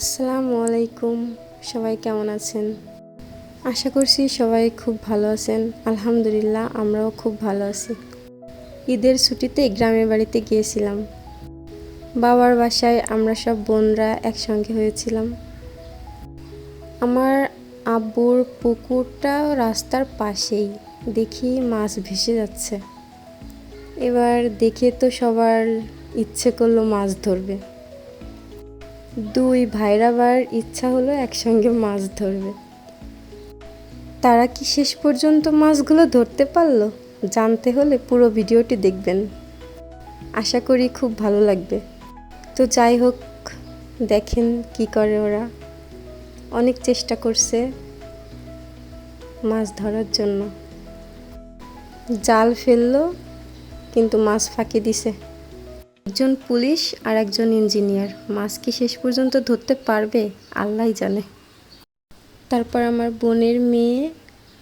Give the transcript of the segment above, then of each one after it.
আসসালামু আলাইকুম। সবাই কেমন আছেন? আশা করছি সবাই খুব ভালো আছেন। আলহামদুলিল্লাহ, আমরাও খুব ভালো আছি। ঈদের ছুটিতে গ্রামের বাড়িতে গিয়েছিলাম। বাবার বাসায় আমরা সব বোনরা একসঙ্গে হয়েছিলাম। আমার আব্বুর পুকুরটা রাস্তার পাশেই। দেখি মাছ ভেসে যাচ্ছে। এবার দেখে তো সবার ইচ্ছে করল মাছ ধরবে। দুই ভাইরাবার ইচ্ছা হলো একসঙ্গে মাছ ধরবে। তারা কি শেষ পর্যন্ত মাছগুলো ধরতে পারল? জানতে হলে পুরো ভিডিওটি দেখবেন। আশা করি খুব ভালো লাগবে। তো যাই হোক, দেখেন কি করে ওরা। অনেক চেষ্টা করছে মাছ ধরার জন্য। জাল ফেলল, কিন্তু মাছ ফাঁকি দিছে। একজন পুলিশ আর একজন ইঞ্জিনিয়ার। মাছ কি শেষ পর্যন্ত ধরতে পারবে? আল্লাহই জানে। তারপর আমার বোনের মেয়ে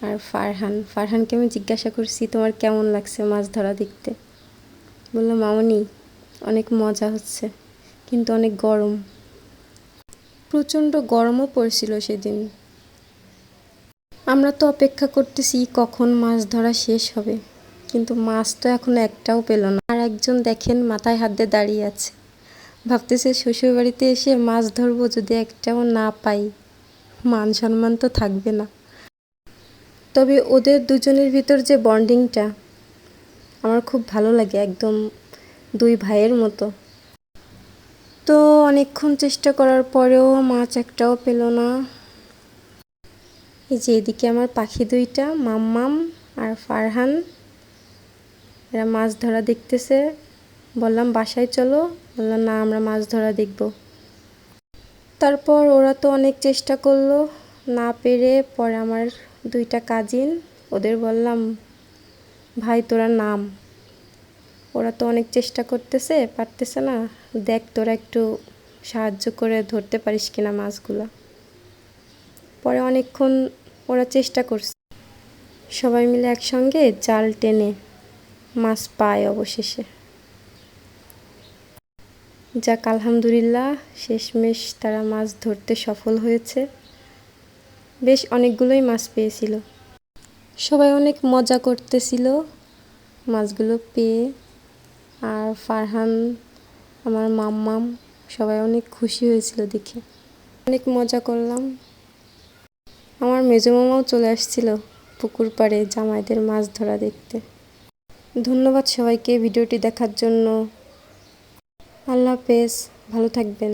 আর ফারহান। ফারহানকে আমি জিজ্ঞাসা করছি, তোমার কেমন লাগছে মাছ ধরা দেখতে? বলল, মামনি, অনেক মজা হচ্ছে, কিন্তু অনেক গরম। প্রচণ্ড গরমও পড়ছিল সেদিন। আমরা তো অপেক্ষা করতেছি কখন মাছ ধরা শেষ হবে। কিন্তু মাছ তো এখন একটাও পেল না। আর একজন দেখেন মাথায় হাত দিয়ে দাঁড়িয়ে আছে। ভাবতেছে শ্বশুর বাড়িতে এসে মাছ ধরবো যদি একটাও না পাই। মান সম্মান তো থাকবে না। তবে ওদের দুজনের ভিতর যে বন্ডিংটা আমার খুব ভালো লাগে একদম দুই ভাইয়ের মতো। তো অনেকক্ষণ চেষ্টা করার পরেও মাছ একটাও পেল না। এই যে এদিকে আমার পাখি দুইটা, মাম্মাম আর ফারহান। এরা মাছ ধরা দেখতেছে। বললাম, বাসায় চলো। বললাম, না, আমরা মাছ ধরা দেখব। তারপর ওরা তো অনেক চেষ্টা করল না পেরে। পরে আমার দুইটা কাজিন ওদের বললাম, ভাই, তোরা নাম। ওরা তো অনেক চেষ্টা করতেছে, পারতেছে না। দেখ, তোরা একটু সাহায্য করে ধরতে পারিস কিনা মাছগুলো। পরে অনেকক্ষণ ওরা চেষ্টা করছে। সবাই মিলে একসঙ্গে জাল টেনে মাছ পায় অবশেষে। যাক, আলহামদুলিল্লাহ, শেষমেশ তারা মাছ ধরতে সফল হয়েছে। বেশ অনেকগুলোই মাছ পেয়েছিল। সবাই অনেক মজা করতেছিল মাছগুলো পেয়ে। আর ফারহান, আমার মাম্মাম, সবাই অনেক খুশি হয়েছিল দেখে। অনেক মজা করলাম। আমার মেজো মামাও চলে আসছিল পুকুর পাড়ে জামাইদের মাছ ধরা দেখতে। ধন্যবাদ সবাইকে ভিডিওটি দেখার জন্য। আল্লাহ হাফেজ ভালো থাকবেন।